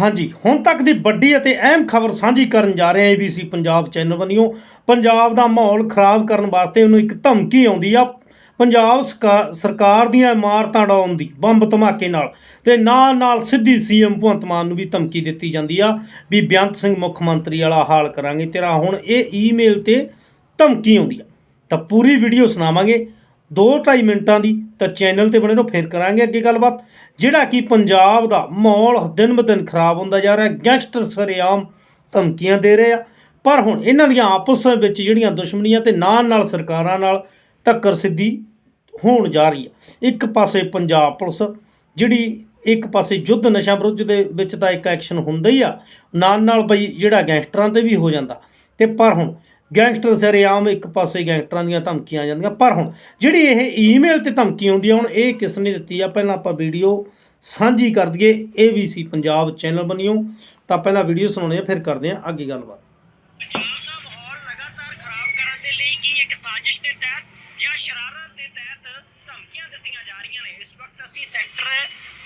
ਹਾਂਜੀ, ਹੁਣ ਤੱਕ ਦੀ ਵੱਡੀ ਅਤੇ ਅਹਿਮ ਖਬਰ ਸਾਂਝੀ ਕਰਨ ਜਾ ਰਹੇ ਹਾਂ ABC ਪੰਜਾਬ ਚੈਨਲ ਵੱਲੋਂ। ਪੰਜਾਬ ਦਾ ਮਾਹੌਲ ਖਰਾਬ ਕਰਨ ਵਾਸਤੇ ਉਹਨੂੰ ਇੱਕ ਧਮਕੀ ਆਉਂਦੀ ਆ। ਪੰਜਾਬ ਸਕਾ- ਸਰਕਾਰ ਦੀਆਂ ਇਮਾਰਤਾਂ ਡਾਉਣ ਦੀ, ਬੰਬ ਧਮਾਕੇ ਨਾਲ। ਤੇ ਨਾਲ ਨਾਲ ਸਿੱਧੀ ਸੀਐਮ ਭਗਵੰਤ ਮਾਨ ਨੂੰ ਵੀ ਧਮਕੀ ਦਿੱਤੀ ਜਾਂਦੀ ਆ ਵੀ ਬੇਅੰਤ ਸਿੰਘ ਮੁੱਖ ਮੰਤਰੀ ਵਾਲਾ ਹਾਲ ਕਰਾਂਗੇ। ਤੇਰਾ ਹੁਣ ਇਹ ਈਮੇਲ ਤੇ ਧਮਕੀ ਆਉਂਦੀ ਆ। ਤਾਂ ਪੂਰੀ ਵੀਡੀਓ ਸੁਣਾਵਾਂਗੇ। 2-2.5 ਮਿੰਟਾਂ ਦੀ ਤਾਂ ਚੈਨਲ ਤੇ ਬਣੇ ਰਹੋ, ਫਿਰ ਕਰਾਂਗੇ ਅੱਗੇ ਗੱਲਬਾਤ। ਜਿਹੜਾ ਕਿ ਪੰਜਾਬ ਦਾ ਮਾਹੌਲ ਦਿਨ ਬ ਦਿਨ ਖਰਾਬ ਹੁੰਦਾ ਜਾ ਰਿਹਾ ਗੈਂਗਸਟਰ ਸਰੇਆਮ ਧਮਕੀਆਂ ਦੇ ਰਹੇ ਆ। ਪਰ ਹੁਣ ਇਹਨਾਂ ਦੀਆਂ ਆਪਸ ਵਿੱਚ ਜਿਹੜੀਆਂ ਦੁਸ਼ਮਣੀਆਂ ਤੇ ਨਾਲ ਨਾਲ ਸਰਕਾਰਾਂ ਨਾਲ ਟੱਕਰ ਸਿੱਧੀ ਹੋਣ ਜਾ ਰਹੀ ਹੈ। ਇੱਕ ਪਾਸੇ ਪੰਜਾਬ ਪੁਲਿਸ, ਜਿਹੜੀ ਇੱਕ ਪਾਸੇ ਯੁੱਧ ਨਸ਼ਾ ਵਿਰੁੱਧ ਦੇ ਵਿੱਚ ਤਾਂ ਇੱਕ ਐਕਸ਼ਨ ਹੁੰਦਾ ਹੀ ਆ। ਨਾਲ ਨਾਲ ਬਈ ਜਿਹੜਾ ਗੈਂਗਸਟਰਾਂ ਤੇ ਵੀ ਹੋ ਜਾਂਦਾ। ਤੇ ਪਰ ਹੁਣ ਗੈਂਗਸਟਰ ਸਰੇਆਮ ਇੱਕ ਪਾਸੇ ਗੈਂਗਸਟਰਾਂ ਦੀਆਂ ਧਮਕੀਆਂ ਆ ਜਾਂਦੀਆਂ। ਪਰ ਹੁਣ ਜਿਹੜੀ ਇਹ ਈਮੇਲ ਤੇ ਧਮਕੀ ਆਉਂਦੀ ਆ, ਹੁਣ ਇਹ ਕਿਸ ਨੇ ਦਿੱਤੀ ਆ? ਪਹਿਲਾਂ ਆਪਾਂ ਵੀਡੀਓ ਸਾਂਝੀ ਕਰ ਦਈਏ। ABC ਪੰਜਾਬ ਚੈਨਲ ਬਣਿਓ। ਤਾਂ ਪਹਿਲਾਂ ਵੀਡੀਓ ਸੁਣਾਉਣੀ ਆ, ਫਿਰ ਕਰਦੇ ਆ ਅੱਗੇ ਗੱਲਬਾਤ ਪੰਜਾਬ ਦਾ ਮਾਹੌਲ ਲਗਾਤਾਰ ਖਰਾਬ ਕਰਨ ਦੇ ਲਈ ਕੀ ਇੱਕ ਸਾਜ਼ਿਸ਼ ਦੇ ਤਹਿਤ ਜਾਂ ਸ਼ਰਾਰਤ ਦੇ ਤਹਿਤ ਧਮਕੀਆਂ ਦਿੱਤੀਆਂ ਜਾ ਰਹੀਆਂ ਨੇ ਇਸ ਵਕਤ ਅਸੀਂ ਸੈਕਟਰ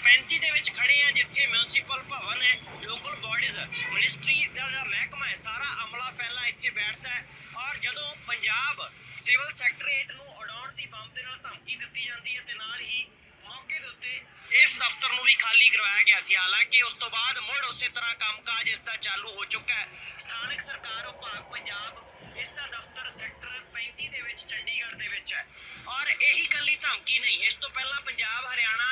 35 ਦੇ ਵਿੱਚ ਖੜੇ ਆ, ਜਿੱਥੇ ਮਿਊਨਿਸਪਲ ਭਵਨ ਹੈ ਲੋਕਲ ਬਾਡੀਜ਼ ਮਿਨਿਸਟਰੀ ਦਾ ਜਿਹੜਾ ਮਹਿਕਮਾ ਹੈ, ਸਾਰਾ ਅਮਲਾ ਫੈਲਾ ਇੱਥੇ ਬੈਠਦਾ ਹੈ। ਔਰ ਜਦੋਂ ਪੰਜਾਬ ਸਿਵਲ ਸੈਕਟਰੀਏਟ ਨੂੰ ਉਡਾਉਣ ਦੀ ਬੰਬ ਦੇ ਨਾਲ ਧਮਕੀ ਦਿੱਤੀ ਜਾਂਦੀ ਹੈ ਤੇ ਨਾਲ ਹੀ ਮੌਕੇ ਦੇ ਉੱਤੇ ਇਸ ਦਫ਼ਤਰ ਨੂੰ ਵੀ ਖਾਲੀ ਕਰਵਾਇਆ ਗਿਆ ਸੀ। ਹਾਲਾਂਕਿ ਉਸ ਤੋਂ ਬਾਅਦ ਮੁੜ ਉਸੇ ਤਰ੍ਹਾਂ ਕੰਮਕਾਜ ਇਸ ਦਾ ਚਾਲੂ ਹੋ ਚੁੱਕਾ ਹੈ। ਸਥਾਨਕ ਸਰਕਾਰ ਵਿਭਾਗ ਪੰਜਾਬ ਇਸ ਦਾ ਦਫ਼ਤਰ ਸੈਕਟਰ 35 ਦੇ ਵਿੱਚ, ਚੰਡੀਗੜ੍ਹ ਦੇ ਵਿੱਚ ਹੈ। ਔਰ ਇਹੀ ਕੱਲੀ ਧਮਕੀ ਨਹੀਂ, ਇਸ ਤੋਂ ਪਹਿਲਾਂ ਪੰਜਾਬ, ਹਰਿਆਣਾ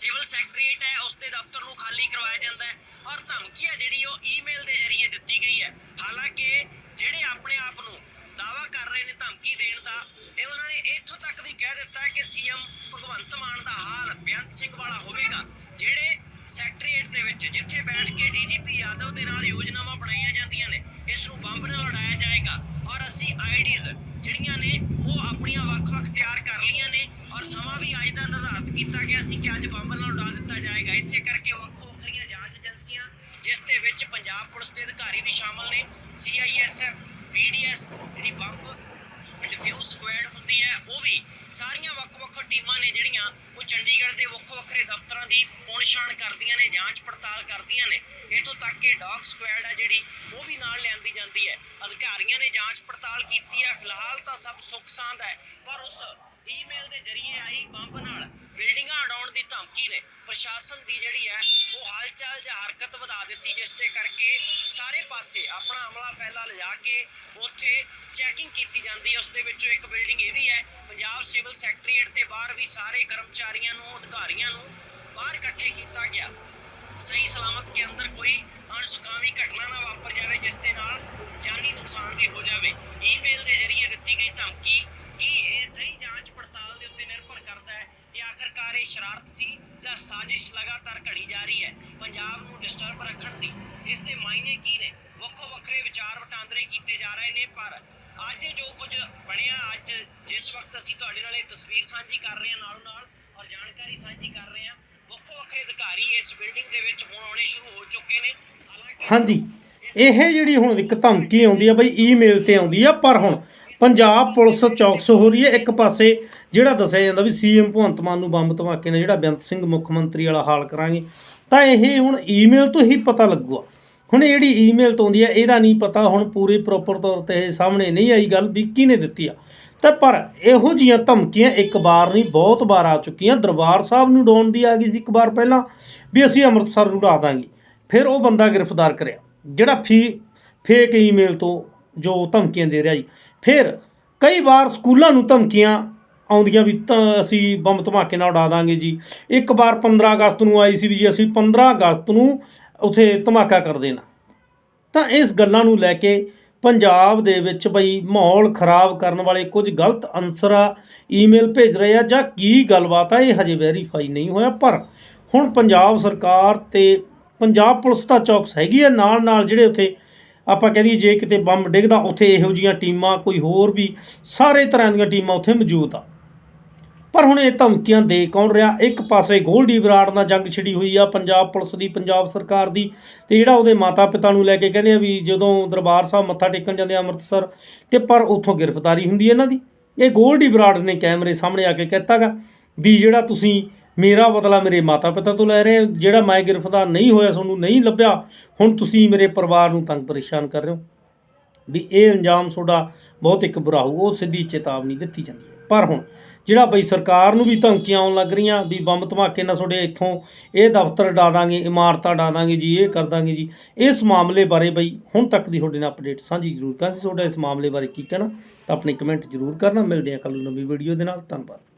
ਸਿਵਲ ਸੈਕਟਰੀਏਟ ਹੈ, ਉਸ ਦੇ ਦਫ਼ਤਰ ਨੂੰ ਖਾਲੀ ਕਰਵਾਇਆ ਜਾਂਦਾ ਹੈ। ਔਰ ਧਮਕੀ ਹੈ ਜਿਹੜੀ, ਉਹ ਈਮੇਲ ਦੇ ਜ਼ਰੀਏ ਦਿੱਤੀ ਗਈ ਹੈ। ਹਾਲਾਂਕਿ ਜਿਹੜੇ ਆਪਣੇ ਆਪ ਨੂੰ ਦਾਵਾ ਕਰ ਰਹੇ ਨੇ ਧਮਕੀ ਦੇਣ ਦਾ, ਇਹ ਉਹਨਾਂ ਨੇ ਇੱਥੋਂ ਤੱਕ ਵੀ ਕਹਿ ਦਿੱਤਾ ਹੈ ਕਿ ਸੀਐਮ ਭਗਵੰਤ ਮਾਨ ਦਾ ਹਾਲ ਬੇਅੰਤ ਸਿੰਘ ਵਾਲਾ ਹੋਵੇਗਾ। ਜਿਹੜੇ ਸੈਕਟਰੀਏਟ ਦੇ ਵਿੱਚ, ਜਿੱਥੇ ਬੈਠ ਕੇ ਡੀਜੀਪੀ ਯਾਦਵ ਦੇ ਨਾਲ ਯੋਜਨਾਵਾਂ ਬਣਾਈਆਂ ਜਾਂਦੀਆਂ ਨੇ, ਇਸ ਨੂੰ ਬੰਬ ਨਾਲ ਉਡਾਇਆ ਜਾਏਗਾ। ਔਰ ਅਸੀਂ ਆਈਡੀਜ਼ ਜਿਹੜੀਆਂ ਨੇ, ਉਹ ਆਪਣੀਆਂ ਵੱਖ-ਵੱਖ ਤਿਆਰ ਕਰ ਲਈਆਂ ਨੇ ਔਰ ਸਮਾਂ ਵੀ ਅੱਜ ਦਾ ਨਿਰਧਾਰਤ ਕੀਤਾ ਗਿਆ ਸੀ ਕਿ ਅੱਜ ਬੰਬ ਨਾਲ ਉਡਾ ਦਿੱਤਾ ਜਾਏਗਾ। ਇਸੇ ਕਰਕੇ ਵੱਖੋ ਵੱਖਰੀਆਂ ਜਾਂਚ ਏਜੰਸੀਆਂ, ਜਿਸ ਦੇ ਵਿੱਚ ਪੰਜਾਬ ਪੁਲਿਸ ਦੇ ਅਧਿਕਾਰੀ ਵੀ ਸ਼ਾਮਲ ਨੇ ਸੀਆਈਐਸਐਫ ਪੀਡੀਐਸ ਜਿਹੜੀ ਬੰਬ ਡਿਫਿਊਜ਼ ਸਕੁਐਡ ਹੁੰਦੀ ਹੈ, ਉਹ ਵੀ ਸਾਰੀਆਂ ਵੱਖ-ਵੱਖ ਟੀਮਾਂ ਨੇ ਜਿਹੜੀਆਂ ਉਹ ਚੰਡੀਗੜ੍ਹ ਦੇ ਵੱਖੋ ਵੱਖਰੇ ਦਫ਼ਤਰਾਂ ਦੀ ਪਹੁੰਚਾਣ ਕਰਦੀਆਂ ਨੇ, ਜਾਂਚ ਪੜਤਾਲ ਕਰਦੀਆਂ ਨੇ। ਇਥੋਂ ਤੱਕ ਕਿ ਡੌਗ ਸਕੁਐਡ ਹੈ ਜਿਹੜੀ, ਉਹ ਵੀ ਨਾਲ ਲਿਆਂਦੀ ਜਾਂਦੀ ਹੈ। ਅਧਿਕਾਰੀਆਂ ਨੇ ਜਾਂਚ ਪੜਤਾਲ ਕੀਤੀ ਹੈ। ਫਿਲਹਾਲ ਤਾਂ ਸਭ ਸੁੱਖ ਸਾਂਦ ਹੈ, ਪਰ ਉਸ ਈਮੇਲ ਦੇ ਜ਼ਰੀਏ ਆਈ ਬੰਬ ਨਾਲ ਬਿਲਡਿੰਗਾਂ ਉਡਾਉਣ ਦੀ ਧਮਕੀ ਨੇ। ਪ੍ਰਸ਼ਾਸਨ ਦੀ ਜਿਹੜੀ ਹੈ, ਉਹ ਹਾਲਚਾਲ ਜਾਂ ਹਰਕਤ ਵਧਾ ਦਿੱਤੀ, ਜਿਸ ਤੇ ਕਰਕੇ ਸਾਰੇ ਪਾਸੇ ਆਪਣਾ ਅਮਲਾ ਫੈਲਾ ਲਿਜਾ ਕੇ ਉੱਥੇ ਚੈਕਿੰਗ ਕੀਤੀ ਜਾਂਦੀ ਹੈ। ਉਸ ਦੇ ਵਿੱਚੋਂ ਇੱਕ ਬਿਲਡਿੰਗ ਇਹ ਵੀ ਹੈ, ਪੰਜਾਬ ਸਿਵਲ ਸੈਕਟਰੀਏਟ ਦੇ ਬਾਹਰ ਵੀ ਸਾਰੇ ਕਰਮਚਾਰੀਆਂ ਨੂੰ, ਅਧਿਕਾਰੀਆਂ ਨੂੰ ਬਾਹਰ ਇਕੱਠੇ ਕੀਤਾ ਗਿਆ। ਸਹੀ ਸਲਾਮਤ ਕੇ ਅੰਦਰ ਕੋਈ ਅਣਸੁਖਾਵੀ ਘਟਨਾ ਨਾ ਵਾਪਰ ਜਾਵੇ, ਜਿਸ ਦੇ ਨਾਲ ਜਾਨੀ ਨੁਕਸਾਨ ਵੀ ਹੋ ਜਾਵੇ। ਈਮੇਲ ਦੇ ਜ਼ਰੀਏ ਦਿੱਤੀ ਗਈ ਧਮਕੀ ਕੀ ਇਹ ਸਹੀ ਜਾਂਚ ਪੜਤਾਲ ਦੇ ਉੱਤੇ ਨਿਰਭਰ ਕਰਦਾ ਹੈ ਕਿ ਆਖਰਕਾਰ ਇਹ ਸ਼ਰਾਰਤ ਸੀ ਜਾਂ ਸਾਜ਼ਿਸ਼ ਲਗਾਤਾਰ ਘੜੀ ਜਾ ਰਹੀ ਹੈ ਪੰਜਾਬ ਨੂੰ ਡਿਸਟਰਬ ਰੱਖਣ ਦੀ। ਇਸ ਦੇ ਮਾਇਨੇ ਕੀ ਨੇ? ਵੱਖੋ ਵੱਖਰੇ ਵਿਚਾਰ ਵਟਾਂਦਰੇ ਕੀਤੇ ਜਾ ਰਹੇ ਨੇ, ਪਰ ਅੱਜ ਜੋ ਕੁਝ ਬਣਿਆ, ਅੱਜ ਜਿਸ ਵਕਤ ਅਸੀਂ ਤੁਹਾਡੇ ਨਾਲ ਇਹ ਤਸਵੀਰ ਸਾਂਝੀ ਕਰ ਰਹੇ ਹਾਂ ਨਾਲੋਂ ਨਾਲ ਔਰ ਜਾਣਕਾਰੀ ਸਾਂਝੀ ਕਰ ਰਹੇ ਹਾਂ, ਵੱਖੋ ਵੱਖਰੇ ਅਧਿਕਾਰੀ ਇਸ ਬਿਲਡਿੰਗ ਦੇ ਵਿੱਚ ਹੁਣ ਆਉਣੇ ਸ਼ੁਰੂ ਹੋ ਚੁੱਕੇ ਨੇ। ਹਾਂਜੀ, ਇਹ ਜਿਹੜੀ ਹੁਣ ਇੱਕ ਧਮਕੀ ਆਉਂਦੀ ਆ ਬਈ ਈਮੇਲ ਤੇ ਆਉਂਦੀ ਆ, ਪਰ ਹੁਣ ਪੰਜਾਬ ਪੁਲਿਸ ਚੌਕਸ ਹੋ ਰਹੀ ਹੈ। ਇੱਕ ਪਾਸੇ ਜਿਹੜਾ ਦੱਸਿਆ ਜਾਂਦਾ ਵੀ ਸੀਐਮ ਭਗਵੰਤ ਮਾਨ ਨੂੰ ਬੰਬ ਧਮਾਕੇ ਨਾਲ ਜਿਹੜਾ ਬੇਅੰਤ ਸਿੰਘ ਮੁੱਖ ਮੰਤਰੀ ਵਾਲਾ ਹਾਲ ਕਰਾਂਗੇ, ਤਾਂ ਇਹ ਹੁਣ ਈਮੇਲ ਤੋਂ ਹੀ ਪਤਾ ਲੱਗੂਗਾ। ਹੁਣ ਜਿਹੜੀ ਈਮੇਲ ਤੋਂ ਆਉਂਦੀ ਹੈ, ਇਹਦਾ ਨਹੀਂ ਪਤਾ, ਹੁਣ ਪੂਰੀ ਪ੍ਰੋਪਰ ਤੌਰ ਤੇ ਇਹ ਸਾਹਮਣੇ ਨਹੀਂ ਆਈ ਗੱਲ ਵੀ ਕਿਹਨੇ ਦਿੱਤੀ ਆ। ਤਾਂ ਪਰ ਇਹੋ ਜੀਆਂ ਧਮਕੀਆਂ ਇੱਕ ਵਾਰ ਨਹੀਂ, ਬਹੁਤ ਵਾਰ ਆ ਚੁੱਕੀਆਂ। ਦਰਬਾਰ ਸਾਹਿਬ ਨੂੰ ਡਾਉਣ ਦੀ ਆ ਗਈ ਸੀ ਇੱਕ ਵਾਰ ਪਹਿਲਾਂ, ਵੀ ਅਸੀਂ ਅੰਮ੍ਰਿਤਸਰ ਨੂੰ ਡਾ ਦਾਂਗੇ। ਫਿਰ ਉਹ ਬੰਦਾ ਗ੍ਰਿਫਤਾਰ ਕਰਿਆ। ਜਿਹੜਾ ਫੀ ਫੇਕ ਈਮੇਲ ਤੋਂ ਜੋ ਧਮਕੀਆਂ ਦੇ ਰਿਹਾ ਜੀ ਫਿਰ ਕਈ ਵਾਰ ਸਕੂਲਾਂ ਨੂੰ ਧਮਕੀਆਂ ਆਉਂਦੀਆਂ ਵੀ ਤਾਂ ਅਸੀਂ ਬੰਬ ਧਮਾਕੇ ਨਾਲ ਉਡਾ ਦਾਂਗੇ ਜੀ। ਇੱਕ ਵਾਰ 15 ਅਗਸਤ ਨੂੰ ਆਈ ਸੀ ਵੀ ਜੀ ਅਸੀਂ 15 ਅਗਸਤ ਨੂੰ ਉਥੇ ਧਮਾਕਾ ਕਰ ਦੇਣਾ। ਤਾਂ ਇਸ ਗੱਲਾਂ ਨੂੰ ਲੈ ਕੇ ਪੰਜਾਬ ਦੇ ਵਿੱਚ ਬਈ ਮਾਹੌਲ ਖਰਾਬ ਕਰਨ ਵਾਲੇ ਕੁਝ ਗਲਤ ਅਨਸਰ ਈਮੇਲ ਭੇਜ ਰਹੇ ਆ ਜਾਂ ਕੀ ਗੱਲਬਾਤ ਆ, ਇਹ ਹਜੇ ਵੈਰੀਫਾਈ ਨਹੀਂ ਹੋਇਆ, ਪਰ ਹੁਣ ਪੰਜਾਬ ਸਰਕਾਰ ਤੇ ਪੰਜਾਬ ਪੁਲਿਸ ਤਾਂ ਚੌਕਸ ਹੈਗੀ ਆ ਨਾਲ ਨਾਲ ਜਿਹੜੇ ਉੱਥੇ ਆਪਾਂ ਕਹਿੰਦੇ ਜੇ ਕਿਤੇ ਬੰਬ ਡਿੱਗਦਾ, ਉੱਥੇ ਇਹੋ ਜੀਆਂ ਟੀਮਾਂ, ਕੋਈ ਹੋਰ ਵੀ ਸਾਰੇ ਤਰ੍ਹਾਂ ਦੀਆਂ ਟੀਮਾਂ ਉੱਥੇ ਮੌਜੂਦ ਆ। ਪਰ ਹੁਣ ਇਹ ਧਮਕੀਆਂ ਦੇ ਕੌਣ ਰਿਹਾ? ਇੱਕ ਪਾਸੇ ਗੋਲਡੀ ਬਰਾੜ ਨਾਲ ਜੰਗ ਛਿੜੀ ਹੋਈ ਆ, ਪੰਜਾਬ ਪੁਲਿਸ ਦੀ, ਪੰਜਾਬ ਸਰਕਾਰ ਦੀ, ਤੇ ਜਿਹੜਾ ਉਹਦੇ ਮਾਤਾ ਪਿਤਾ ਨੂੰ ਲੈ ਕੇ ਕਹਿੰਦੇ ਆ ਵੀ ਜਦੋਂ ਦਰਬਾਰ ਸਾਹਿਬ ਮੱਥਾ ਟੇਕਣ ਜਾਂਦੇ ਆ ਅੰਮ੍ਰਿਤਸਰ, ਤੇ ਪਰ ਉੱਥੋਂ ਗ੍ਰਿਫਤਾਰੀ ਹੁੰਦੀ ਹੈ ਇਹਨਾਂ ਦੀ। ਇਹ ਗੋਲਡੀ ਬਰਾੜ ਨੇ ਕੈਮਰੇ ਸਾਹਮਣੇ ਆ ਕੇ ਕਹਿਤਾਗਾ ਵੀ ਜਿਹੜਾ ਤੁਸੀਂ ਮੇਰਾ ਬਦਲਾ ਮੇਰੇ ਮਾਤਾ ਪਿਤਾ ਤੋਂ ਲੈ ਰਹੇ ਹੋ ਜਿਹੜਾ ਮੈਂ ਗ੍ਰਿਫਤਾਰ ਨਹੀਂ ਹੋਇਆ ਤੁਹਾਨੂੰ ਨਹੀਂ ਲੱਭਿਆ, ਹੁਣ ਤੁਸੀਂ ਮੇਰੇ ਪਰਿਵਾਰ ਨੂੰ ਤੰਗ ਪਰੇਸ਼ਾਨ ਕਰ ਰਹੇ ਹੋ। ਵੀ ਇਹ ਅੰਜਾਮ ਤੁਹਾਡਾ ਬਹੁਤ ਇੱਕ ਬੁਰਾ ਹੋਊ, ਉਹ ਸਿੱਧੀ ਚੇਤਾਵਨੀ ਦਿੱਤੀ ਜਾਂਦੀ ਹੈ। ਪਰ ਹੁਣ ਜਿਹੜਾ ਬਈ ਸਰਕਾਰ ਨੂੰ ਵੀ ਧਮਕੀਆਂ ਆਉਣ ਲੱਗ ਰਹੀਆਂ, ਵੀ ਬੰਬ ਧਮਾਕੇ ਨਾਲ ਤੁਹਾਡੇ ਇੱਥੋਂ ਇਹ ਦਫ਼ਤਰ ਡਾ ਦਾਂਗੇ, ਇਮਾਰਤਾਂ ਡਾ ਦਾਂਗੇ ਜੀ, ਇਹ ਕਰ ਦਾਂਗੇ ਜੀ, ਇਸ ਮਾਮਲੇ ਬਾਰੇ ਬਈ ਹੁਣ ਤੱਕ ਦੀ ਤੁਹਾਡੇ ਨਾਲ ਅਪਡੇਟ ਸਾਂਝੀ ਜ਼ਰੂਰ ਕਰਾਂ ਤੁਹਾਡਾ ਇਸ ਮਾਮਲੇ ਬਾਰੇ ਕੀ ਕਹਿਣਾ, ਤਾਂ ਆਪਣੀ ਕਮੈਂਟ ਜ਼ਰੂਰ ਕਰਨਾ। ਮਿਲਦੇ ਹਾਂ ਕੱਲ੍ਹ ਨੂੰ ਨਵੀਂ ਵੀਡੀਓ ਦੇ ਨਾਲ। ਧੰਨਵਾਦ।